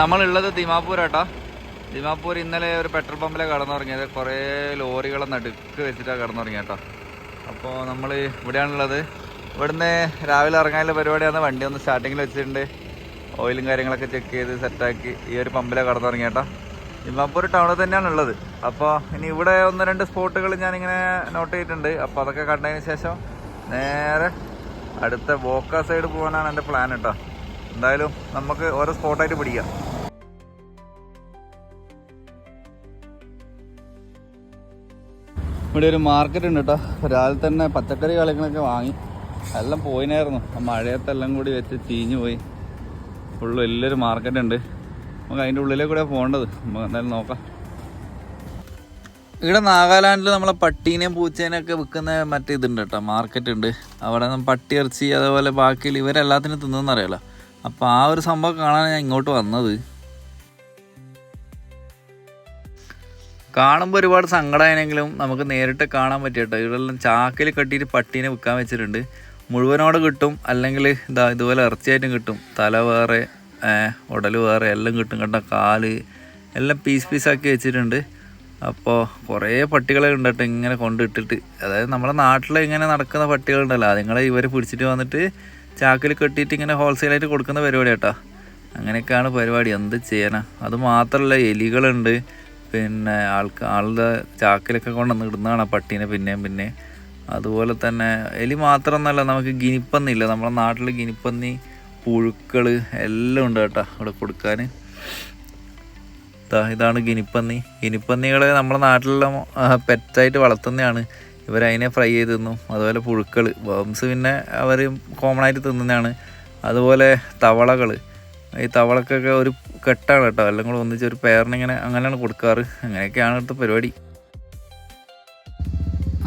നമ്മളുള്ളത് ദിമാപൂരാട്ടാ. ദിമാപൂർ ഇന്നലെ ഒരു പെട്രോൾ പമ്പിലെ കടന്നുറങ്ങിയത് കുറേ ലോറികളെ നടുക്ക് വെച്ചിട്ടാണ് കടന്നുറങ്ങിയ കേട്ടോ അപ്പോൾ നമ്മൾ ഇവിടെയാണുള്ളത്. ഇവിടുന്ന് രാവിലെ ഇറങ്ങാനുള്ള പരിപാടിയാണ്. വണ്ടി ഒന്ന് സ്റ്റാർട്ടിങ്ങിൽ വെച്ചിട്ടുണ്ട്. ഓയിലും കാര്യങ്ങളൊക്കെ ചെക്ക് ചെയ്ത് സെറ്റാക്കി ഈ ഒരു പമ്പിലെ കടന്നുറങ്ങിയ കേട്ടോ ദിമാപൂർ ടൗണിൽ തന്നെയാണ് ഉള്ളത് അപ്പോൾ ഇനി ഇവിടെ ഒന്ന് രണ്ട് സ്പോട്ടുകൾ ഞാനിങ്ങനെ നോട്ട് ചെയ്തിട്ടുണ്ട്. അപ്പോൾ അതൊക്കെ കണ്ടതിന് ശേഷം നേരെ അടുത്ത ബോക്ക സൈഡ് പോകാനാണ് എന്റെ പ്ലാൻ കേട്ടോ എന്തായാലും നമുക്ക് ഓരോ സ്പോട്ടായിട്ട് പിടിക്കാം. ഇവിടെ ഒരു മാർക്കറ്റ് ഉണ്ട് കേട്ടോ രാവിലെ തന്നെ പച്ചക്കറി കളികളൊക്കെ വാങ്ങി. എല്ലാം പോയിനായിരുന്നു. ആ മഴയത്തെല്ലാം കൂടി വെച്ച് ചീഞ്ഞു പോയി. ഫുള്ള് വലിയൊരു മാർക്കറ്റ് ഉണ്ട്. നമുക്ക് അതിന്റെ ഉള്ളിലേ കൂടെ പോകേണ്ടത്. നമുക്ക് എന്തായാലും നോക്കാം. ഇവിടെ നാഗാലാൻഡിൽ നമ്മളെ പട്ടീനെയും പൂച്ചേനെയൊക്കെ വിൽക്കുന്ന മറ്റേ ഇതുണ്ട് കേട്ടോ മാർക്കറ്റ് ഉണ്ട്. അവിടെ പട്ടി ഇറച്ചി അതേപോലെ ബാക്കിയിൽ ഇവരെല്ലാത്തിനും തിന്നെന്നറിയാലോ അപ്പോൾ ആ ഒരു സംഭവം കാണാൻ ഞാൻ ഇങ്ങോട്ട് വന്നത്. കാണുമ്പോൾ ഒരുപാട് സങ്കടമായെങ്കിലും നമുക്ക് നേരിട്ട് കാണാൻ പറ്റിയിട്ടോ ഇവിടെല്ലാം ചാക്കിൽ കെട്ടിയിട്ട് പട്ടീനെ വിൽക്കാൻ വെച്ചിട്ടുണ്ട്. മുഴുവനോട് കിട്ടും അല്ലെങ്കിൽ ഇതാ ഇതുപോലെ ഇറച്ചിയായിട്ടും കിട്ടും. തല വേറെ ഉടൽ വേറെ എല്ലാം കിട്ടും. കേട്ടോ കാൽ എല്ലാം പീസ് പീസാക്കി വെച്ചിട്ടുണ്ട്. അപ്പോൾ കുറേ പട്ടികളെ ഉണ്ട് കേട്ടോ ഇങ്ങനെ കൊണ്ടിട്ടിട്ട്. അതായത് നമ്മുടെ നാട്ടിൽ ഇങ്ങനെ നടക്കുന്ന പട്ടികളുണ്ടല്ലോ. അതുങ്ങളെ ഇവർ പിടിച്ചിട്ട് വന്നിട്ട് ചാക്കിൽ കെട്ടിയിട്ട് ഇങ്ങനെ ഹോൾസെയിലായിട്ട് കൊടുക്കുന്ന പരിപാടി കേട്ടോ അങ്ങനെയൊക്കെയാണ് പരിപാടി. എന്ത് ചെയ്യാനാ? അത് മാത്രമല്ല എലികളുണ്ട്. പിന്നെ ആൾക്ക് ആളുടെ ചാക്കിലൊക്കെ കൊണ്ടുവന്ന് ഇടുന്നതാണ് പട്ടീനെ പിന്നെയും പിന്നെ. അതുപോലെ തന്നെ എലി മാത്രമൊന്നുമല്ല നമുക്ക് ഗിനിപ്പന്നില്ല? നമ്മുടെ നാട്ടിൽ ഗിനിപ്പന്നി പുഴുക്കൾ എല്ലാം ഉണ്ട് കേട്ടോ ഇവിടെ കൊടുക്കാൻ. ഇതാണ് ഗിനിപ്പന്നി. ഗിനിപ്പന്നികളെ നമ്മുടെ നാട്ടിലെല്ലാം പെറ്റായിട്ട് വളർത്തുന്നതാണ്. ഇവർ അതിനെ ഫ്രൈ ചെയ്ത് തിന്നും. അതുപോലെ പുഴുക്കൾ ബംസ് പിന്നെ അവർ കോമൺ ആയിട്ട് തിന്നുന്നതാണ്. അതുപോലെ തവളകൾ. ഈ തവളക്കൊക്കെ ഒരു കെട്ടാണ് കേട്ടോ. എല്ലാം കൂടെ ഒന്നിച്ച് ഒരു അങ്ങനെയാണ് കൊടുക്കാറ്. അങ്ങനെയൊക്കെയാണ് ഇവിടുത്തെ പരിപാടി.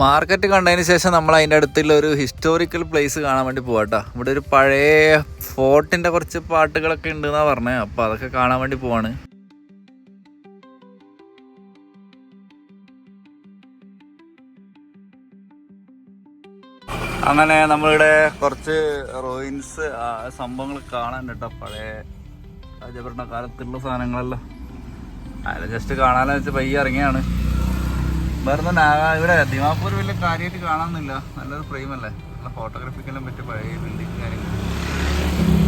മാർക്കറ്റ് കണ്ടതിന് ശേഷം നമ്മൾ അതിന്റെ അടുത്തുള്ള ഒരു ഹിസ്റ്റോറിക്കൽ പ്ലേസ് കാണാൻ വേണ്ടി പോകട്ടോ ഇവിടെ ഒരു പഴയ ഫോർട്ടിന്റെ കുറച്ച് പാട്ടുകളൊക്കെ ഉണ്ടെന്നാണ് പറഞ്ഞത് അപ്പോൾ അതൊക്കെ കാണാൻ വേണ്ടി പോവാണ്. അങ്ങനെ നമ്മളിവിടെ കുറച്ച് റോയിൻസ് സംഭവങ്ങൾ കാണാൻ കേട്ടോ. പഴയ രാജഭരണ കാലത്തുള്ള സാധനങ്ങളല്ല. അതിൽ ജസ്റ്റ് കാണാനെന്ന് വെച്ച് പയ്യെ ഇറങ്ങിയാണ്. വേറെ ഇവിടെ ദിമാപൂർ വലിയ കാര്യമായിട്ട് കാണാനൊന്നുമില്ല. നല്ലൊരു ഫ്രെയിം അല്ലേ? നല്ല ഫോട്ടോഗ്രാഫിക്കെല്ലാം പറ്റിയ പഴയ ബിൽഡിങ് കാര്യങ്ങൾ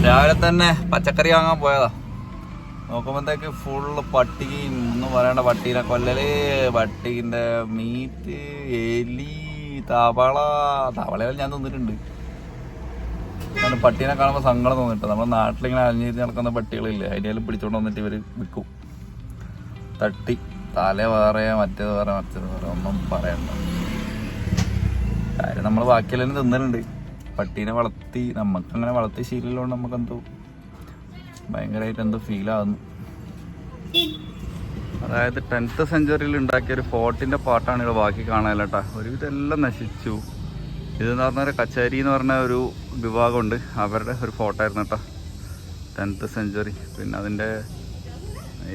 രാവിലെ തന്നെ പച്ചക്കറി വാങ്ങാൻ പോയതാ. നോക്കുമ്പോഴത്തേക്ക് ഫുള്ള് പട്ടിയും ഒന്നും പറയണ്ട പട്ടീനെ കൊല്ലല് പട്ടീന്റെ മീറ്റ് എലി തവള തവളയെല്ലാം ഞാൻ തിന്നിട്ടുണ്ട്. കാരണം പട്ടീനെ കാണുമ്പോൾ സങ്കടം തോന്നിട്ട്. നമ്മുടെ നാട്ടിലിങ്ങനെ അലിഞ്ഞിരിഞ്ഞ് നടക്കുന്ന പട്ടികളില്ലേ അതിനെല്ലാം പിടിച്ചോണ്ട് വന്നിട്ട് ഇവർ വിൽക്കും തട്ടി തല വേറെ മറ്റേത് വേറെ മറ്റേത് വേറെ ഒന്നും പറയണ്ട. കാര്യം നമ്മൾ ബാക്കിയെല്ലാം തിന്നലുണ്ട്. പട്ടീനെ വളർത്തി നമുക്ക് അങ്ങനെ വളർത്തി ശീലമുള്ളതുകൊണ്ട് നമുക്ക് എന്തോ ഭയങ്കരമായിട്ട് എന്തോ ഫീൽ ആകുന്നു അതായത് ടെൻത്ത് സെഞ്ചുറിയിൽ ഉണ്ടാക്കിയ ഒരു ഫോർട്ടിന്റെ പാട്ടാണ് ഇവിടെ ബാക്കി കാണാനല്ലേട്ടാ ഒരുവിധം എല്ലാം നശിച്ചു. ഇതെന്ന് പറഞ്ഞാൽ കച്ചേരി എന്ന് പറഞ്ഞ ഒരു വിഭാഗമുണ്ട്. അവരുടെ ഒരു ഫോട്ടോ ആയിരുന്നു കേട്ടോ ടെൻത്ത് സെഞ്ചുറി പിന്നെ അതിന്റെ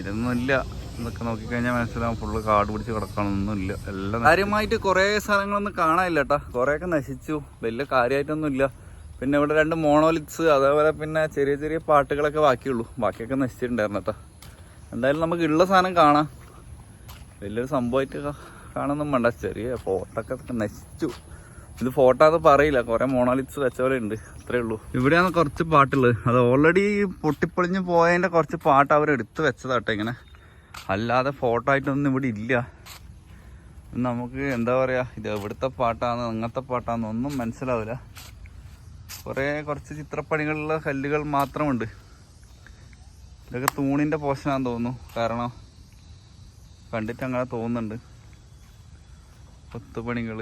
ഇതൊന്നുമില്ല. എന്നൊക്കെ നോക്കിക്കഴിഞ്ഞാൽ മനസ്സിലാവും. ഫുള്ള് കാട് പിടിച്ച് കിടക്കണമൊന്നുമില്ല എല്ലാം കാര്യമായിട്ട് കുറേ സ്ഥലങ്ങളൊന്നും കാണാനില്ല കേട്ടോ കുറേയൊക്കെ നശിച്ചു. വലിയ കാര്യമായിട്ടൊന്നുമില്ല. പിന്നെ ഇവിടെ രണ്ട് മോണോലിക്സ് അതേപോലെ പിന്നെ ചെറിയ ചെറിയ പാട്ടുകളൊക്കെ ബാക്കിയുള്ളൂ. ബാക്കിയൊക്കെ നശിച്ചിട്ടുണ്ടായിരുന്നു കേട്ടോ എന്തായാലും നമുക്ക് ഉള്ള സാധനം കാണാം. വലിയൊരു സംഭവമായിട്ട് കാണുന്നും വേണ്ട. ചെറിയ ഫോട്ടോ ഒക്കെ നശിച്ചു. ഇത് ഫോട്ടോ അത് പറയില്ല. കുറെ മോണോലിറ്റ്സ് വെച്ച പോലെ ഉണ്ട് അത്രേ ഉള്ളൂ. ഇവിടെയാണ് കുറച്ച് പാട്ടുള്ളത്. അത് ഓൾറെഡി പൊട്ടിപ്പൊളിഞ്ഞ് പോയതിന്റെ കുറച്ച് പാട്ട് അവർ എടുത്ത് വെച്ചതാട്ടെ ഇങ്ങനെ. അല്ലാതെ ഫോട്ടോ ആയിട്ടൊന്നും ഇവിടെ ഇല്ല. നമുക്ക് എന്താ പറയാ ഇത് എവിടുത്തെ പാട്ടാണ് അങ്ങനത്തെ പാട്ടാന്ന് ഒന്നും മനസ്സിലാവില്ല. കുറേ കുറച്ച് ചിത്രപ്പണികളുള്ള കല്ലുകൾ മാത്രമുണ്ട്. ഇതൊക്കെ തൂണിന്റെ പോഷനാന്ന് തോന്നുന്നു. കാരണം കണ്ടിട്ട് അങ്ങനെ തോന്നുന്നുണ്ട്. കൊത്തുപണികൾ.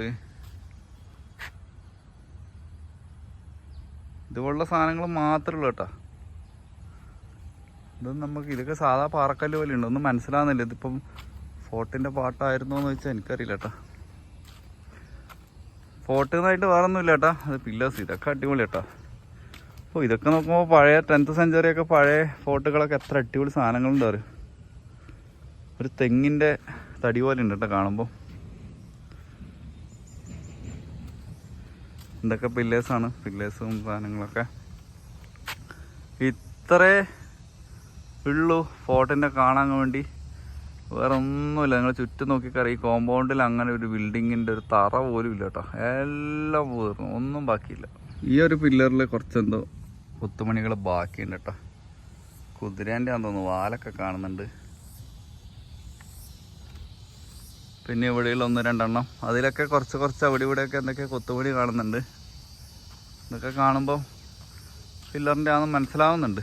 ഇതുപോലുള്ള സാധനങ്ങൾ മാത്രമേ ഉള്ളൂ കേട്ടോ. ഇതൊന്നും നമുക്ക് ഇതൊക്കെ സാധാ പാറക്കല്ല് പോലെ ഉണ്ട് ഒന്നും മനസ്സിലാവുന്നില്ല. ഇതിപ്പം ഫോർട്ടിന്റെ പാട്ടായിരുന്നോ എന്ന് വെച്ചാൽ എനിക്കറിയില്ല കേട്ടോ. ഫോർട്ട് എന്നായിട്ട് വേറെ ഒന്നുമില്ല കേട്ടോ. അത് പില്ലേഴ്സ് ഇതൊക്കെ അടിപൊളി കേട്ടോ. അപ്പോൾ ഇതൊക്കെ നോക്കുമ്പോൾ പഴയ ടെൻത്ത് സെഞ്ചുറി ഒക്കെ പഴയ ഫോർട്ടുകളൊക്കെ എത്ര അടിപൊളി സാധനങ്ങളുണ്ട് ഒരു തെങ്ങിന്റെ തടി പോലെ ഉണ്ട് കേട്ടോ കാണുമ്പോൾ ഇതൊക്കെ പില്ലേഴ്സാണ് പില്ലേഴ്സും സാധനങ്ങളൊക്കെ. ഇത്രേ ഉള്ളൂ ഫോർട്ടിന്റെ കാണാൻ വേണ്ടി. വേറെ ഒന്നുമില്ല നിങ്ങൾ ചുറ്റും നോക്കിക്കറി ഈ കോമ്പൗണ്ടിൽ അങ്ങനെ ഒരു ബിൽഡിങ്ങിന്റെ ഒരു തറ പോലും ഇല്ല കേട്ടോ. എല്ലാം തീർന്നു ഒന്നും ബാക്കിയില്ല. ഈ ഒരു പില്ലറിൽ കുറച്ചെന്തോ കുത്തുമണികൾ ബാക്കിയുണ്ട് കേട്ടോ. കുതിരേന്റെ ആണെന്ന് തോന്നുന്നു. വാലൊക്കെ കാണുന്നുണ്ട്. പിന്നെ ഇവിടെയുള്ള ഒന്ന് രണ്ടെണ്ണം. അതിലൊക്കെ കുറച്ച് കുറച്ച് അവിടെ ഇവിടെയൊക്കെ എന്തൊക്കെ കൊത്തുപണി കാണുന്നുണ്ട്. ഇതൊക്കെ കാണുമ്പോൾ പില്ലറിന്റെ ആണെന്ന് മനസ്സിലാവുന്നുണ്ട്.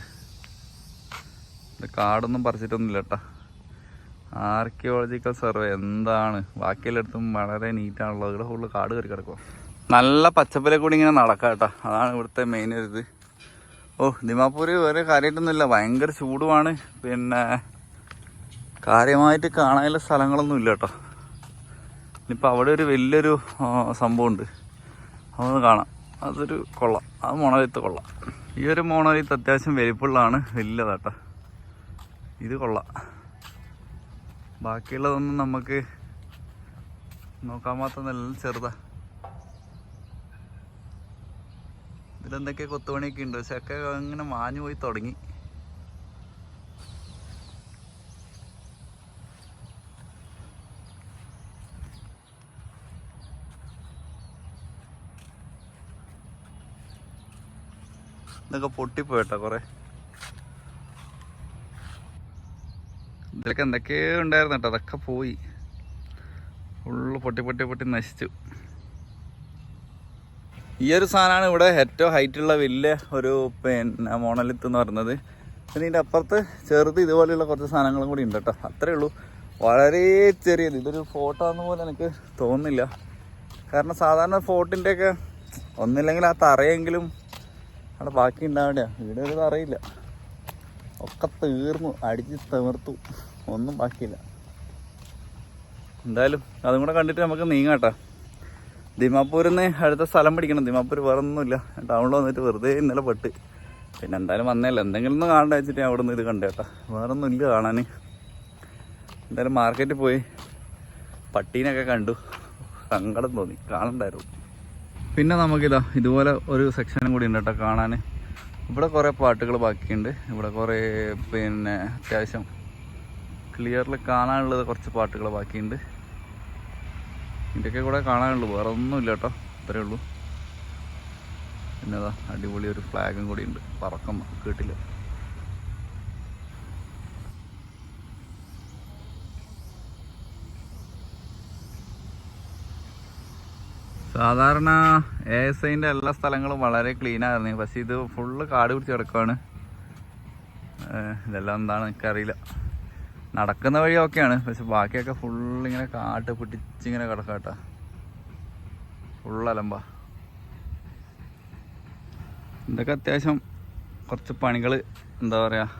ഇത് കാടൊന്നും പറിച്ചിട്ടൊന്നുമില്ല കേട്ടോ. ആർക്കിയോളജിക്കൽ സർവേ എന്താണ്? ബാക്കിയെല്ലായിടത്തും വളരെ നീറ്റാണല്ലോ ഇവിടെ ഫുള്ള് കാട് കയറി കിടക്കുക നല്ല പച്ചപ്പിലെ കൂടി ഇങ്ങനെ നടക്കാം കേട്ടോ. അതാണ് ഇവിടുത്തെ മെയിൻ ഒരു ഇത്. ഓ ദിമാപൂര് വേറെ കാര്യമായിട്ടൊന്നുമില്ല. ഭയങ്കര ചൂടുമാണ് പിന്നെ കാര്യമായിട്ട് കാണാനുള്ള സ്ഥലങ്ങളൊന്നും ഇല്ല കേട്ടോ. ഇനിയിപ്പോൾ അവിടെ ഒരു വലിയൊരു സംഭവമുണ്ട്. അതൊന്ന് കാണാം. അതൊരു കൊള്ളാം. അത് മോണലിത്ത് കൊള്ളാം. ഈ ഒരു മോണലിത്ത് അത്യാവശ്യം വലിപ്പുള്ളതാണ് വലിയതാട്ട. ഇത് കൊള്ളാം. ബാക്കിയുള്ളതൊന്നും നമുക്ക് നോക്കാൻ മാത്രം നല്ല ചെറുതാ. ഇതിലെന്തൊക്കെ കൊത്തുപണിയൊക്കെ ഉണ്ട്. പക്ഷെ ഒക്കെ അങ്ങനെ മാഞ്ഞു പോയി തുടങ്ങി. ഇതൊക്കെ പൊട്ടിപ്പോയിട്ടോ കുറെ? ഇതിലൊക്കെ എന്തൊക്കെയോ ഉണ്ടായിരുന്നു കേട്ടോ അതൊക്കെ പോയി. ഫുള്ള് പൊട്ടി പൊട്ടി പൊട്ടി നശിച്ചു. ഈ ഒരു സാധനമാണ് ഇവിടെ ഏറ്റവും ഹൈറ്റുള്ള വലിയ ഒരു പിന്നെ മോണലിത്ത് എന്ന് പറയുന്നത്. പിന്നെ ഇതിന്റെ അപ്പുറത്ത് ചെറുത് ഇതുപോലെയുള്ള കുറച്ച് സാധനങ്ങളും കൂടി ഉണ്ട് കേട്ടോ. അത്രേ ഉള്ളൂ. വളരെ ചെറിയത്. ഇതൊരു ഫോട്ടോ ആണെന്ന് പോലെ എനിക്ക് തോന്നുന്നില്ല. കാരണം സാധാരണ ഫോട്ടിന്റെയൊക്കെ ഒന്നില്ലെങ്കിൽ ആ തറയെങ്കിലും അവിടെ ബാക്കി ഉണ്ടാവേണ്ട വീട് ഒരു തറയില്ല. ഒക്കെ തീർന്നു. അടിച്ച് തീർത്തു ഒന്നും ബാക്കിയില്ല. എന്തായാലും അതും കൂടെ കണ്ടിട്ട് നമുക്ക് നീങ്ങാട്ടാ. ദിമാപൂരിൽ നിന്ന് അടുത്ത സ്ഥലം പിടിക്കണം. ദിമാപൂർ വേറെ ഒന്നുമില്ല. ടൗണിൽ വന്നിട്ട് വെറുതെ ഇന്നലെ പെട്ട്. പിന്നെ എന്തായാലും വന്നേല്ല എന്തെങ്കിലും ഒന്ന് കാണണ്ട വെച്ചിട്ട് ഞാൻ അവിടെ നിന്ന് ഇത് കണ്ടേട്ടാ വേറെ ഒന്നും ഇല്ല കാണാൻ എന്തായാലും മാർക്കറ്റിൽ പോയി. പട്ടീനൊക്കെ കണ്ടു. സങ്കടം തോന്നി. കാണണ്ടായിരുന്നു. പിന്നെ നമുക്കിതാ ഇതുപോലെ ഒരു സെക്ഷനും കൂടി ഉണ്ട് കേട്ടോ കാണാൻ ഇവിടെ കുറേ പാട്ടുകൾ ബാക്കിയുണ്ട്. ഇവിടെ കുറേ പിന്നെ അത്യാവശ്യം ക്ലിയറിൽ കാണാനുള്ളത് കുറച്ച് പാട്ടുകൾ ബാക്കിയുണ്ട്. ഇതൊക്കെ കൂടെ കാണാനുള്ളൂ. വേറെ ഒന്നുമില്ല കേട്ടോ. ഇത്രയേ ഉള്ളൂ. പിന്നെതാ അടിപൊളി ഒരു ഫ്ലാഗും കൂടി ഉണ്ട്. പറക്കം കേട്ടില്ല. സാധാരണ എ എസ് ഐന്റെ എല്ലാ സ്ഥലങ്ങളും വളരെ ക്ലീൻ ആയിരുന്നു. പക്ഷേ ഇത് ഫുള്ള് കാട് പിടിച്ച് കിടക്കുവാണ്. ഇതെല്ലാം എന്താണ് എനിക്കറിയില്ല. നടക്കുന്ന വഴി ഓക്കെയാണ്. പക്ഷെ ബാക്കിയൊക്കെ ഫുള്ളിങ്ങനെ കാട്ട് പിടിച്ചിങ്ങനെ കിടക്കാട്ട ഫുള്ള് അലമ്പ. ഇതൊക്കെ അത്യാവശ്യം കുറച്ച് പണികൾ എന്താ പറയുക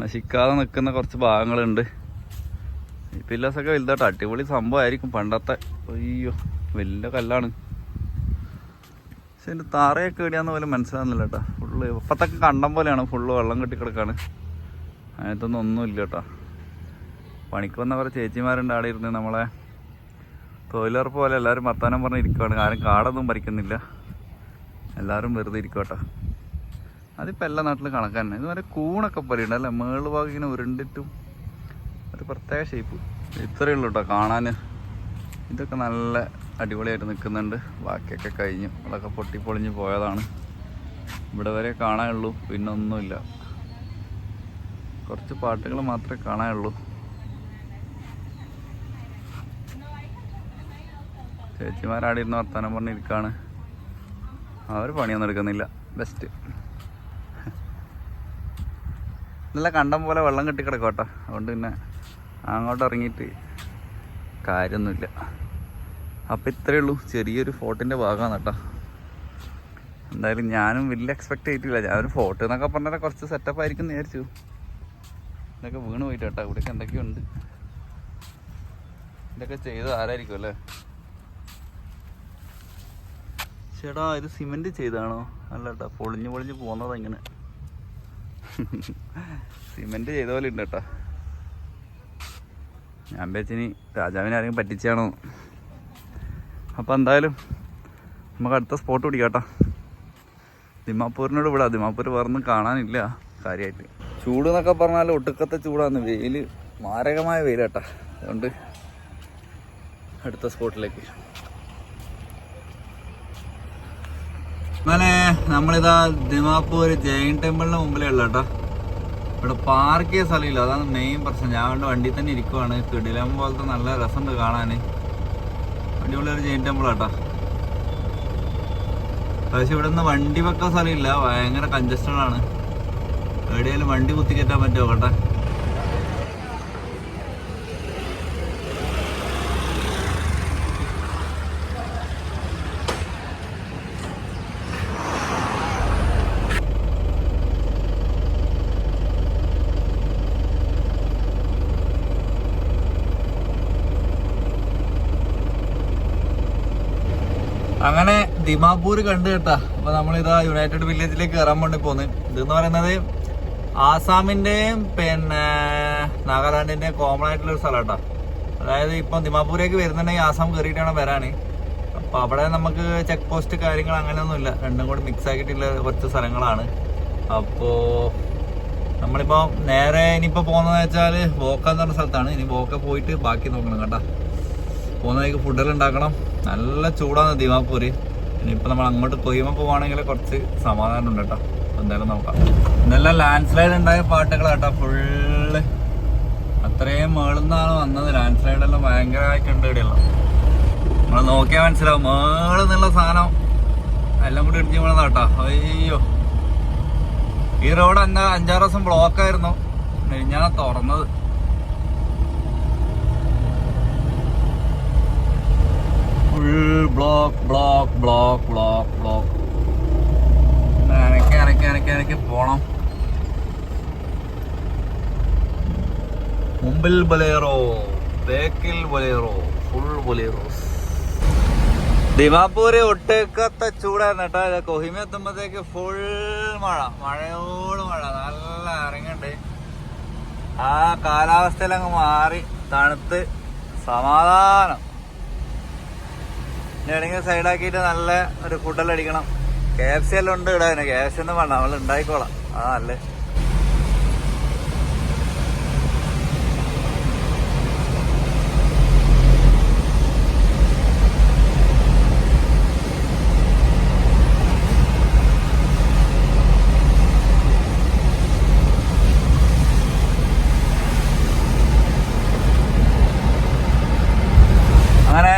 നശിക്കാതെ നിൽക്കുന്ന കുറച്ച് ഭാഗങ്ങളുണ്ട്. ഈ പില്ലേഴ്സൊക്കെ വലുതായിട്ട് അടിപൊളി സംഭവമായിരിക്കും പണ്ടത്തെ. അയ്യോ. വലിയ കല്ലാണ്. പക്ഷെ അതിന്റെ താറയൊക്കെ എവിടെയാന്ന് പോലും മനസ്സിലാകുന്നില്ല കേട്ടോ. ഫുള്ള് ഇപ്പത്തൊക്കെ കണ്ടം പോലെയാണ് ഫുള്ള് വെള്ളം കെട്ടിക്കിടക്കാണ്. അതിനകത്തൊന്നും ഒന്നുമില്ല കേട്ടോ. പണിക്ക് വന്ന കുറേ ചേച്ചിമാരുണ്ട് അവിടെ ഇരുന്ന് നമ്മളെ തൊഴിലുറപ്പ് പോലെ എല്ലാവരും വർത്താനം പറഞ്ഞ് ഇരിക്കുവാണ്. ആരും കാടൊന്നും പറിക്കുന്നില്ല. എല്ലാവരും വെറുതെ ഇരിക്കും കേട്ടോ. അതിപ്പോൾ എല്ലാ നാട്ടിലും കണക്കാൻ ഇതുവരെ കൂണൊക്കെ പോലെയുണ്ട് അല്ലേ? മേൾ ഭാഗം ഇങ്ങനെ ഉരുണ്ടിട്ടും ഒരു പ്രത്യേക ഷേപ്പ് ഇത്രയേ ഉള്ളൂ കേട്ടോ കാണാൻ ഇതൊക്കെ നല്ല അടിപൊളിയായിട്ട് നിൽക്കുന്നുണ്ട്. ബാക്കിയൊക്കെ കഴിഞ്ഞു. അതൊക്കെ പൊട്ടിപ്പൊളിഞ്ഞ് പോയതാണ്. ഇവിടെ വരെ കാണാനുള്ളൂ. പിന്നൊന്നുമില്ല കുറച്ച് പാട്ടുകൾ മാത്രമേ കാണാനുള്ളൂ. ചേച്ചിമാരാടെ ഇരുന്ന് വർത്താനം പറഞ്ഞിരിക്കാണ്. അവർ പണിയൊന്നും എടുക്കുന്നില്ല. ബെസ്റ്റ് നല്ല കണ്ടം പോലെ വെള്ളം കെട്ടി കിടക്കോട്ടെ അതുകൊണ്ട് പിന്നെ അങ്ങോട്ട് ഇറങ്ങിയിട്ട് കാര്യമൊന്നുമില്ല. അപ്പം ഇത്രയേ ഉള്ളൂ. ചെറിയൊരു ഫോട്ടിന്റെ ഭാഗമാണ് കേട്ടോ. എന്തായാലും ഞാനും വലിയ എക്സ്പെക്ട് ചെയ്തിട്ടില്ല. ഞാനൊരു ഫോട്ടോ എന്നൊക്കെ പറഞ്ഞാൽ കുറച്ച് സെറ്റപ്പ് ആയിരിക്കും വിചാരിച്ചു. ഇതൊക്കെ വീണ് പോയിട്ട് കേട്ടോ. ഇവിടെയൊക്കെ എന്തൊക്കെയുണ്ട് ഇതൊക്കെ ചെയ്ത് ആരായിരിക്കും അല്ലേ? ചേട്ടാ ഇത് സിമെന്റ് ചെയ്താണോ അല്ല കേട്ടോ പൊളിഞ്ഞ് പൊളിഞ്ഞ് പോകുന്നതാ ഇങ്ങനെ. സിമെന്റ് ചെയ്ത പോലെ ഉണ്ട് കേട്ടോ. ഞാൻ വെച്ചിനി രാജാവിനെ ആരെങ്കിലും പറ്റിച്ചാണോ? അപ്പം എന്തായാലും നമുക്ക് അടുത്ത സ്പോട്ട് പിടിക്കാം ദിമാപ്പൂരിനോട് ഇവിടെ വിടാം. ദിമാപൂർ വേറൊന്നും കാണാനില്ല കാര്യമായിട്ട് ചൂട് എന്നൊക്കെ പറഞ്ഞാൽ ഒട്ടുക്കത്തെ ചൂടാണ്. വെയിൽ മാരകമായ വെയിലാട്ടാ. അതുകൊണ്ട് അടുത്ത സ്പോട്ടിലേക്ക് അങ്ങനെ നമ്മളിതാ ദിമാപൂർ ജൈൻ ടെമ്പിളിന് മുമ്പിലുള്ള കേട്ടോ ഇവിടെ പാർക്ക് ചെയ്യാൻ സ്ഥലമില്ല. അതാണ് മെയിൻ പ്രശ്നം. ഞാൻ വണ്ടി തന്നെ ഇരിക്കുവാണ്. കിടിലം പോലത്തെ നല്ല രസമുണ്ട് കാണാൻ അടിപൊളി ഒരു ജെയിൻ ടെമ്പിൾ ആട്ടാ പക്ഷെ ഇവിടെ നിന്ന് വണ്ടി വെക്കാൻ സ്ഥലമില്ല. ഭയങ്കര കഞ്ചസ്റ്റഡ് ആണ്. എവിടെയാലും വണ്ടി കുത്തിക്കറ്റാൻ പറ്റുമോ കേട്ടെ? ദിമാപൂർ കണ്ടു കേട്ടാ. അപ്പൊ നമ്മളിതാ യുണൈറ്റഡ് വില്ലേജിലേക്ക് കയറാൻ വേണ്ടി പോന്ന്. ഇതെന്ന് പറയുന്നത് ആസാമിന്റെയും പിന്നെ നാഗാലാൻഡിന്റെയും കോമൺ ആയിട്ടുള്ള ഒരു സ്ഥലം അതായത് ഇപ്പം ദിമാപൂരേക്ക് വരുന്നുണ്ടെങ്കിൽ ആസാം കയറിയിട്ടാണ് വരാന്. അപ്പൊ അവിടെ നമുക്ക് ചെക്ക് പോസ്റ്റ് കാര്യങ്ങൾ അങ്ങനെയൊന്നും ഇല്ല. രണ്ടും കൂടി മിക്സ് ആക്കിയിട്ടുള്ള കുറച്ച് സ്ഥലങ്ങളാണ്. അപ്പോ നമ്മളിപ്പോ നേരെ ഇനിയിപ്പോ പോകുന്നത് വെച്ചാൽ ബോക്ക എന്ന് പറഞ്ഞ സ്ഥലത്താണ്. ഇനി ബോക്ക പോയിട്ട് ബാക്കി നോക്കണം കേട്ടാ. പോകുന്നതിലേക്ക് ഫുഡെല്ലാം ഉണ്ടാക്കണം. നല്ല ചൂടാണ് ദിമാപൂര് ഇനിയിപ്പോൾ നമ്മൾ അങ്ങോട്ട് കൊയ്യുമ്പ പോവാണെങ്കിൽ കുറച്ച് സമാധാനം ഉണ്ട് കേട്ടോ. എന്തായാലും നോക്കാം. നല്ല ലാൻഡ് സ്ലൈഡ് ഉണ്ടായ പാട്ടുകൾ കേട്ടോ ഫുള്ള് അത്രയും മേളിൽ നിന്നാണ് വന്നത്. ലാൻഡ് സ്ലൈഡ് എല്ലാം ഭയങ്കരമായിട്ടുണ്ട് ഇവിടെയുള്ള നമ്മൾ നോക്കിയാൽ മനസ്സിലാവും. മേളിൽ നിന്നുള്ള സാധനം എല്ലാം കൂടി ഇടിഞ്ഞു വീണതാട്ടോ. അയ്യോ. ഈ റോഡ് അഞ്ചാ അഞ്ചാറ് ദിവസം ബ്ലോക്ക് ആയിരുന്നു. ഞാൻ തുറന്നത് full block block block block block അനക്കി അനക്കി അനക്കി അനക്കി പോണം. മുമ്പിൽ ബലേറോ ബേക്കിൽ ബലേറോ ഫുൾ ബലേറോ. ദിമാപൂര് ഒട്ടേക്കത്തെ ചൂടായിരുന്നു കേട്ടോ. കൊഹിമ എത്തുമ്പോഴത്തേക്ക് ഫുൾ മഴ മഴയോട് മഴ. നല്ല ഇറങ്ങണ്ട് ആ കാലാവസ്ഥയിലങ്ങ് മാറി തണുത്ത് സമാധാനം. എവിടെയെങ്കിലും സൈഡാക്കിയിട്ട് നല്ല ഒരു ഫുഡെല്ലാം അടിക്കണം കെ എഫ് സി എല്ലാം ഉണ്ട് ഇടാൻ കെ എഫ് സി ഒന്നും വേണ്ട. നമ്മൾ ഉണ്ടായിക്കോളാം ആ നല്ലേ അങ്ങനെ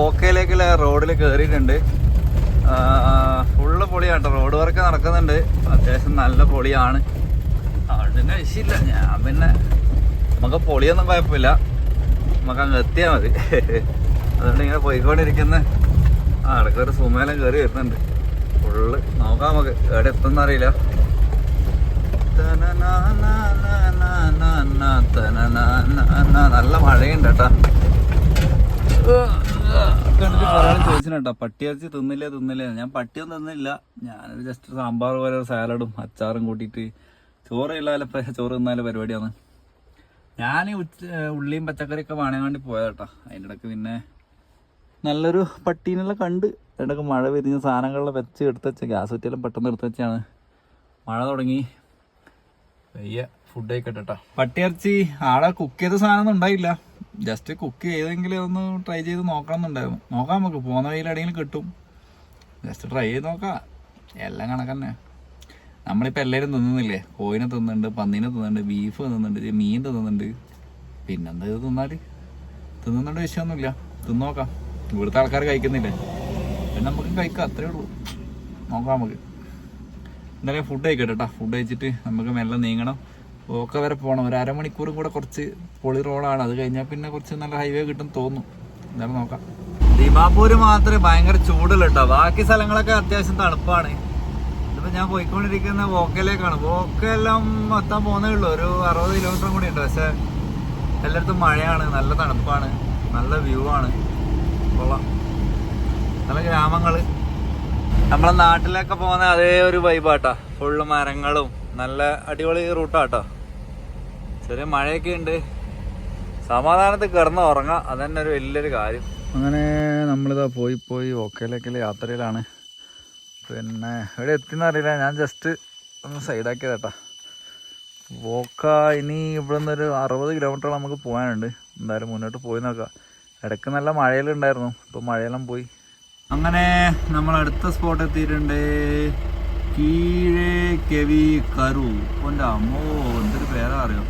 നമ്മളിതാ വോക്കയിലേക്കുള്ള റോഡിൽ കയറിയിട്ടുണ്ട് ഫുള്ള് പൊളിയാണ് റോഡ് വർക്ക് നടക്കുന്നുണ്ട്. അത്യാവശ്യം നല്ല പൊളിയാണ്. അതുകൊണ്ട് വിഷയമില്ല. ഞാൻ പിന്നെ നമുക്ക് പൊളിയൊന്നും കുഴപ്പമില്ല. നമുക്ക് അങ്ങ് എത്തിയാൽ മതി. അതുകൊണ്ട് ഇങ്ങനെ പോയിക്കൊണ്ടിരിക്കുന്ന. ഒരു സുമേലം കയറി വരുന്നുണ്ട്. ഫുള്ള് നോക്കാം നമുക്ക്. എവിടെ എത്തുന്ന അറിയില്ല. നല്ല മഴയുണ്ട് കേട്ടാ. ചോദിച്ചിട്ടാ പട്ടിയിറച്ചി തിന്നില്ലേ തിന്നില്ലേ? ഞാൻ പട്ടിയൊന്നും തിന്നില്ല. ഞാനൊരു ജസ്റ്റ് സാമ്പാർ പോലെ സാലഡും അച്ചാറും കൂട്ടിയിട്ട് ചോറ് ഇല്ലാതെ ചോറ് തിന്നാലും പരിപാടിയാണ്. ഞാൻ ഉള്ളിയും പച്ചക്കറിയൊക്കെ വാങ്ങാൻ വേണ്ടി പോയതാട്ടാ. അതിന്റെ ഇടയ്ക്ക് പിന്നെ നല്ലൊരു പട്ടീനെല്ലാം കണ്ട് ഇടയ്ക്ക് മഴ വിരിഞ്ഞ സാധനങ്ങളെല്ലാം വെച്ച് എടുത്ത് വെച്ച ഗ്യാസ് കുറ്റിയെല്ലാം പെട്ടെന്ന് എടുത്ത് വെച്ചാണ്. മഴ തുടങ്ങി. വയ്യ. ഫുഡ് കഴിക്കട്ടെ പട്ടിയിറച്ചി ആടെ കുക്ക് ചെയ്ത സാധനം ഒന്നും ഉണ്ടായില്ല. ജസ്റ്റ് കുക്ക് ചെയ്തെങ്കിലും ഒന്ന് ട്രൈ ചെയ്ത് നോക്കണം എന്നുണ്ടായിരുന്നു നോക്കാം നമുക്ക് പോകുന്ന വഴിയിൽ എവിടെയെങ്കിലും കിട്ടും. ജസ്റ്റ് ട്രൈ ചെയ്ത് നോക്കാം. എല്ലാം കണക്കന്നെ നമ്മളിപ്പോൾ എല്ലാവരും തിന്നുന്നില്ലേ? കോയിനെ തിന്നുന്നുണ്ട് പന്നീനെ തിന്നുന്നുണ്ട് ബീഫ് തിന്നുന്നുണ്ട് മീൻ തിന്നുന്നുണ്ട്. പിന്നെന്താ ഇത് തിന്നാൽ തിന്നുന്നുണ്ട് വിഷയമൊന്നുമില്ല. തിന്നോക്കാം ഇവിടുത്തെ ആൾക്കാർ കഴിക്കുന്നില്ലേ? പിന്നെ നമുക്ക് കഴിക്കാം അത്രേ ഉള്ളൂ. നോക്കാം നമുക്ക്. എന്തായാലും ഫുഡ് കഴിക്കട്ടെ കേട്ടോ ഫുഡ് കഴിച്ചിട്ട് നമുക്ക് മെല്ലെ നീങ്ങണം. ഓക്കെ വരെ പോകണം ഒരു അരമണിക്കൂർ കൂടെ കുറച്ച് പൊളി റോഡാണ്. അത് കഴിഞ്ഞാൽ പിന്നെ കുറച്ച് നല്ല ഹൈവേ കിട്ടും തോന്നും എന്തായാലും നോക്കാം. ദിമാപൂര് മാത്രമേ ഭയങ്കര ചൂടുള്ള കേട്ടോ ബാക്കി സ്ഥലങ്ങളൊക്കെ അത്യാവശ്യം തണുപ്പാണ്. ഇതിപ്പോ ഞാൻ പോയിക്കൊണ്ടിരിക്കുന്ന വോക്കയിലേക്കാണ് വോക്കെല്ലാം എത്താൻ പോകുന്നേ ഉള്ളൂ. ഒരു അറുപത് കിലോമീറ്റർ കൂടി ഉണ്ട്. പക്ഷെ എല്ലായിടത്തും മഴയാണ്. നല്ല തണുപ്പാണ്. നല്ല വ്യൂ ആണ്. കൊള്ളാം. നല്ല ഗ്രാമങ്ങൾ. നമ്മളെ നാട്ടിലൊക്കെ പോകുന്ന അതേ ഒരു വൈബാട്ടാ ഫുള്ള് മരങ്ങളും. നല്ല അടിപൊളി റൂട്ടാട്ടോ ചെറിയ മഴയൊക്കെ ഉണ്ട്. സമാധാനത്തിൽ കിടന്ന് ഉറങ്ങാം. അതന്നെ ഒരു വലിയൊരു കാര്യം. അങ്ങനെ നമ്മളിതാ പോയി പോയി ഓക്കയിലേക്കുള്ള യാത്രയിലാണ്. പിന്നെ ഇവിടെ എത്തിയെന്ന് അറിയില്ല. ഞാൻ ജസ്റ്റ് ഒന്ന് സൈഡാക്കിയതാട്ടാ വോക്ക ഇനി ഇവിടെ നിന്നൊരു അറുപത് കിലോമീറ്റർ നമുക്ക് പോകാനുണ്ട്. എന്തായാലും മുന്നോട്ട് പോയി നോക്കാം. ഇടയ്ക്ക് നല്ല മഴയിലുണ്ടായിരുന്നു. ഇപ്പോൾ മഴയെല്ലാം പോയി. അങ്ങനെ നമ്മൾ അടുത്ത സ്പോട്ട് എത്തിയിട്ടുണ്ട്. കീഴേ കെവി കരു എന്റെ അമ്മോ എന്തൊരു പേരാ അറിയോ?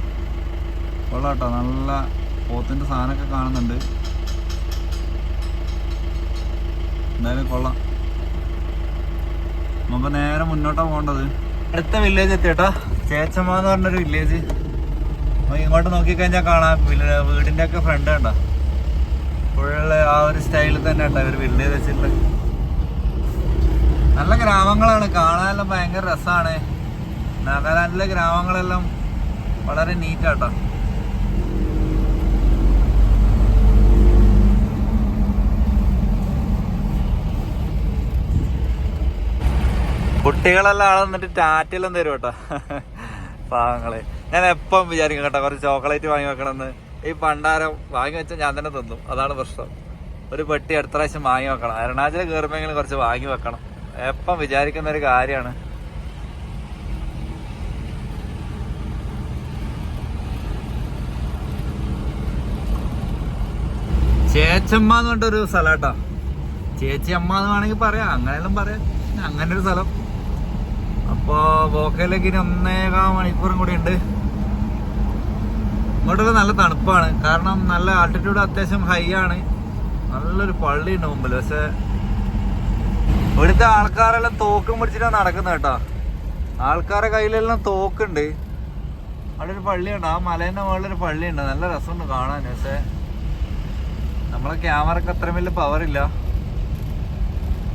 കൊള്ളാം കേട്ടോ നല്ല പോത്തിന്റെ സാധനമൊക്കെ കാണുന്നുണ്ട്. എന്തായാലും കൊള്ളാം. നമുക്ക് നേരെ മുന്നോട്ടാ പോകേണ്ടത്. അടുത്ത വില്ലേജ് എത്തിയട്ടോ. ചേച്ചമ്മ എന്ന് പറഞ്ഞൊരു വില്ലേജ് ഇങ്ങോട്ട് നോക്കിക്കഴിഞ്ഞാൽ കാണാം. വീടിന്റെ ഒക്കെ ഫ്രണ്ട് കണ്ട? ഫുള്ള് ആ ഒരു സ്റ്റൈലിൽ തന്നെ ഉണ്ടോ ഒരു വില്ലേജ് വെച്ചിട്ടുള്ളത്. നല്ല ഗ്രാമങ്ങളാണ്. കാണാനെല്ലാം ഭയങ്കര രസമാണ് നാഗാലാൻഡിലെ ഗ്രാമങ്ങളെല്ലാം വളരെ നീറ്റാട്ടോ കുട്ടികളെല്ലാം ആളെ നിന്നിട്ട് ടാറ്റെല്ലാം തരും കേട്ടോ. പാവങ്ങളെ. ഞാൻ എപ്പം വിചാരിക്കും കേട്ടോ കുറച്ച് ചോക്ലേറ്റ് വാങ്ങി വെക്കണമെന്ന്. ഈ പണ്ടാരം വാങ്ങി വെച്ചാൽ ഞാൻ തന്നെ തിന്നും. അതാണ് പ്രശ്നം. ഒരു പെട്ടി അടുത്ത പ്രാവശ്യം വാങ്ങി വെക്കണം. അരുണാചൽ കയറുമ്പോഴെങ്കിലും കുറച്ച് വാങ്ങി വെക്കണം. എപ്പം വിചാരിക്കുന്ന ഒരു കാര്യമാണ്. ചേച്ചമ്മ എന്ന് പറഞ്ഞിട്ടൊരു കേട്ടോ. ചേച്ചി അമ്മ എന്ന് വേണമെങ്കിൽ പറയാം. അങ്ങനെയെല്ലാം പറയാം. അങ്ങനെ ഒരു സ്ഥലം. അപ്പോ വോക്കയിലേക്ക് ഇനി ഒന്നേകാ മണിക്കൂറും കൂടി ഉണ്ട്. ഇങ്ങോട്ടൊക്കെ നല്ല തണുപ്പാണ്. കാരണം നല്ല ആൾട്ടിറ്റ്യൂഡ് അത്യാവശ്യം ഹൈ ആണ്. നല്ലൊരു പള്ളി ഉണ്ട് മുമ്പിൽ പക്ഷെ ഇവിടുത്തെ ആൾക്കാരെല്ലാം തോക്കും പിടിച്ചിട്ടാണ് നടക്കുന്നത് കേട്ടോ. ആൾക്കാരെ കയ്യിലെല്ലാം തോക്കുണ്ട്. അവിടെ ഒരു പള്ളിയുണ്ട്. ആ മലേന്റെ മുകളിൽ ഒരു പള്ളിയുണ്ട്. നല്ല രസമുണ്ട് കാണാൻ. പക്ഷെ നമ്മളെ ക്യാമറക്ക് അത്ര വലിയ പവറില്ല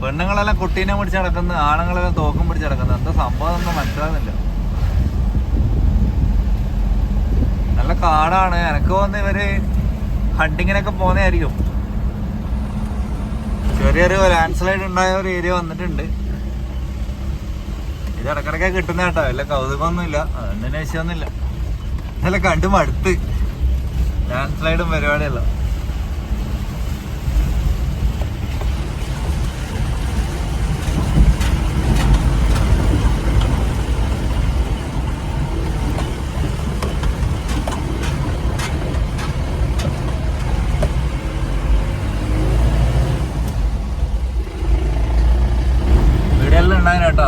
പെണ്ണുങ്ങളെല്ലാം കുട്ടീനെ പിടിച്ച് നടക്കുന്നത് ആണുങ്ങളെല്ലാം തോക്കും പിടിച്ച് നടക്കുന്നത് എന്താ സംഭവം മനസ്സിലാകുന്നില്ല. നല്ല കാടാണ്. എനക്ക് തോന്നുന്നു ഇവർ ഹണ്ടിങ്ങിനൊക്കെ പോകുന്നതായിരിക്കും. ചെറിയൊരു ലാൻഡ് സ്ലൈഡ് ഉണ്ടായ ഒരു ഏരിയ വന്നിട്ടുണ്ട്. ഇത് ഇടക്കിടക്കെ കിട്ടുന്ന കേട്ടോ. വല്ല കൗതുകമൊന്നുമില്ല. അതൊന്നും വിഷയമൊന്നുമില്ല ഇതെല്ലാം കണ്ടു മടുത്ത്. ലാൻഡ് സ്ലൈഡും പരിപാടിയല്ല വീടെല്ലാം ഉണ്ടായിരുന്നു കേട്ടോ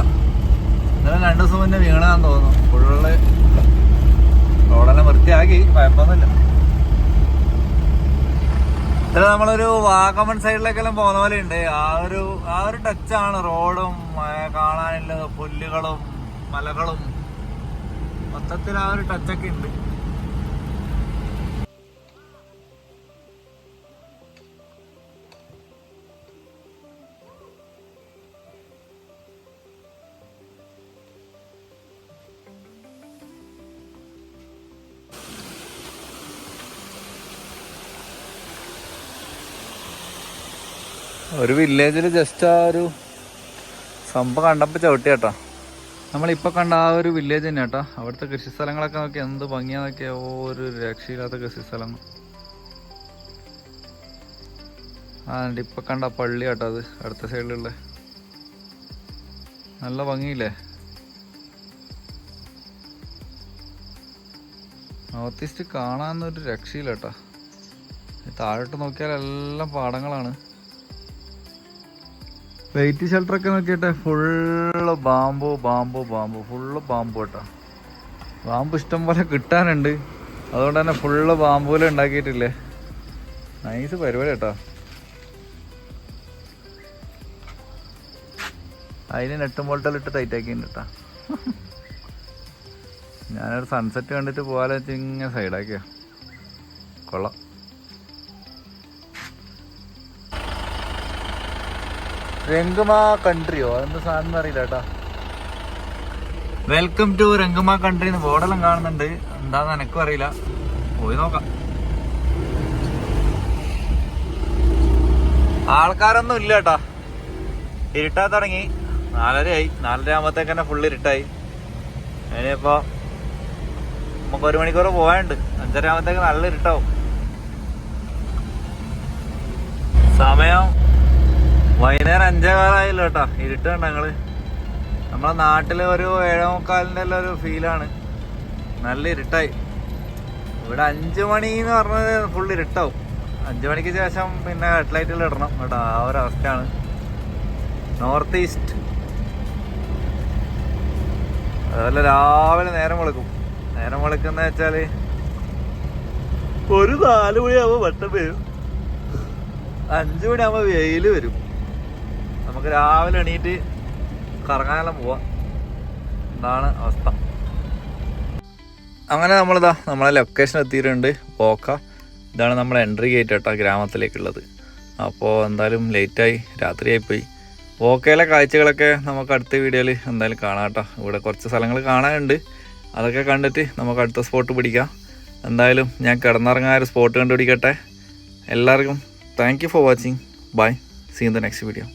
ഇന്നലെ രണ്ടു ദിവസം മുന്നേ വീണാന്ന് തോന്നുന്നു ഫുള്ള് വൃത്തിയാക്കി കുഴപ്പമൊന്നുമില്ല. ഇതിൽ നമ്മളൊരു വാഗമൺ സൈഡിലേക്കെല്ലാം പോകുന്ന പോലെ ഉണ്ട് ആ ഒരു ആ ഒരു ടച്ചാണ് റോഡും കാണാനുള്ളത് കാണാനുള്ള പുല്ലുകളും മലകളും. മൊത്തത്തിൽ ആ ഒരു ടച്ചൊക്കെ ഉണ്ട്. ഒരു വില്ലേജിൽ ജസ്റ്റ് ആ ഒരു സംഭവം കണ്ടപ്പോൾ ചവിട്ടി കേട്ടോ നമ്മളിപ്പോൾ കണ്ട ആ ഒരു വില്ലേജ് തന്നെ കേട്ടോ അവിടുത്തെ കൃഷി സ്ഥലങ്ങളൊക്കെ നോക്കി എന്ത് ഭംഗിയാ നോക്കിയാ ഓ ഒരു രക്ഷയില്ലാത്ത കൃഷി സ്ഥലങ്ങൾ ആ ഇപ്പം ഇപ്പൊ കണ്ട പള്ളി കേട്ടോ അത് അടുത്ത സൈഡിലുള്ള. നല്ല ഭംഗിയില്ലേ? നോർത്ത് ഈസ്റ്റ് ഒരു രക്ഷയില്ല കേട്ടോ താഴോട്ട് നോക്കിയാൽ എല്ലാം പാടങ്ങളാണ്. വെയിറ്റ് ഷെൽട്ടർ ഒക്കെ നോക്കിട്ടെ full bamboo bamboo bamboo full bamboo കേട്ടോ. ബാമ്പു ഇഷ്ടം പോലെ കിട്ടാനുണ്ട്. അതുകൊണ്ട് തന്നെ ഫുള്ള് ബാമ്പൂല ഉണ്ടാക്കിയിട്ടില്ലേ? നൈസ് പരിപാടി കേട്ടോ. അതിന് നെട്ടും ഇട്ട് ടൈറ്റ് ആക്കിയിട്ടുണ്ട് കേട്ടോ. ഞാനൊരു സൺസെറ്റ് കണ്ടിട്ട് പോകാതെ വെച്ച് ഇങ്ങനെ സൈഡാക്കിയ കൊള്ളാം. രംഗമ കൺട്രിയോ? അതെന്താ സാധനം അറിയില്ല കേട്ടാ. വെൽക്കം ടു രംഗമ കൺട്രി എന്ന് ബോർഡെല്ലാം കാണുന്നുണ്ട്. എന്താന്ന് എനക്കും അറിയില്ല. പോയി നോക്കാം. ആൾക്കാരൊന്നും ഇല്ല കേട്ടാ. ഇരുട്ടാ തുടങ്ങി. നാലരയായി നാലര ആകുമ്പോഴത്തേക്ക് തന്നെ ഫുള്ള് ഇരുട്ടായി. ഇനിയിപ്പോ നമുക്ക് ഒരു മണിക്കൂർ പോകാനുണ്ട് അഞ്ചര ആകുമ്പോഴത്തേക്ക് നല്ല ഇരുട്ടാവും. സമയം വൈകുന്നേരം അഞ്ചേ കാലമായല്ലോ കേട്ടോ ഇരുട്ട് കണ്ട ഞങ്ങൾ. നമ്മളെ നാട്ടിൽ ഒരു ഏഴേ മുക്കാലിന്റെ എല്ലാം ഒരു ഫീലാണ് നല്ല ഇരുട്ടായി. ഇവിടെ അഞ്ചു മണി എന്ന് പറഞ്ഞത് ഫുൾ ഇരുട്ടാവും. അഞ്ചു മണിക്ക് ശേഷം പിന്നെ ഹെഡ് ലൈറ്റിൽ ഇടണം. കേട്ടോ ആ ഒരു അവസ്ഥയാണ്. നോർത്ത് ഈസ്റ്റ് അതുപോലെ രാവിലെ നേരം വെളുക്കും. നേരം വെളുക്കുന്ന വെച്ചാൽ ഒരു നാല് മണിയാകുമ്പോ വട്ടം വരും. അഞ്ചു മണിയാവുമ്പോ വെയിൽ വരും. നമുക്ക് രാവിലെ എണീറ്റ് കറങ്ങാനെല്ലാം പോവാം. എന്താണ് അവസ്ഥ. അങ്ങനെ നമ്മളിതാ നമ്മളെ ലൊക്കേഷൻ എത്തിയിട്ടുണ്ട്. പോക്ക. ഇതാണ് നമ്മളെ എൻട്രി ഗേറ്റ് കേട്ടോ ഗ്രാമത്തിലേക്കുള്ളത്. അപ്പോൾ എന്തായാലും ലേറ്റായി രാത്രിയായിപ്പോയി പോക്കയിലെ കാഴ്ചകളൊക്കെ നമുക്ക് അടുത്ത വീഡിയോയിൽ എന്തായാലും കാണാം കേട്ടോ. ഇവിടെ കുറച്ച് സ്ഥലങ്ങൾ കാണാനുണ്ട്. അതൊക്കെ കണ്ടിട്ട് നമുക്ക് അടുത്ത സ്പോട്ട് പിടിക്കാം. എന്തായാലും ഞാൻ കിടന്നിറങ്ങാൻ ഒരു സ്പോട്ട് കണ്ടുപിടിക്കട്ടെ. എല്ലാവർക്കും thank for watching bye see in the next video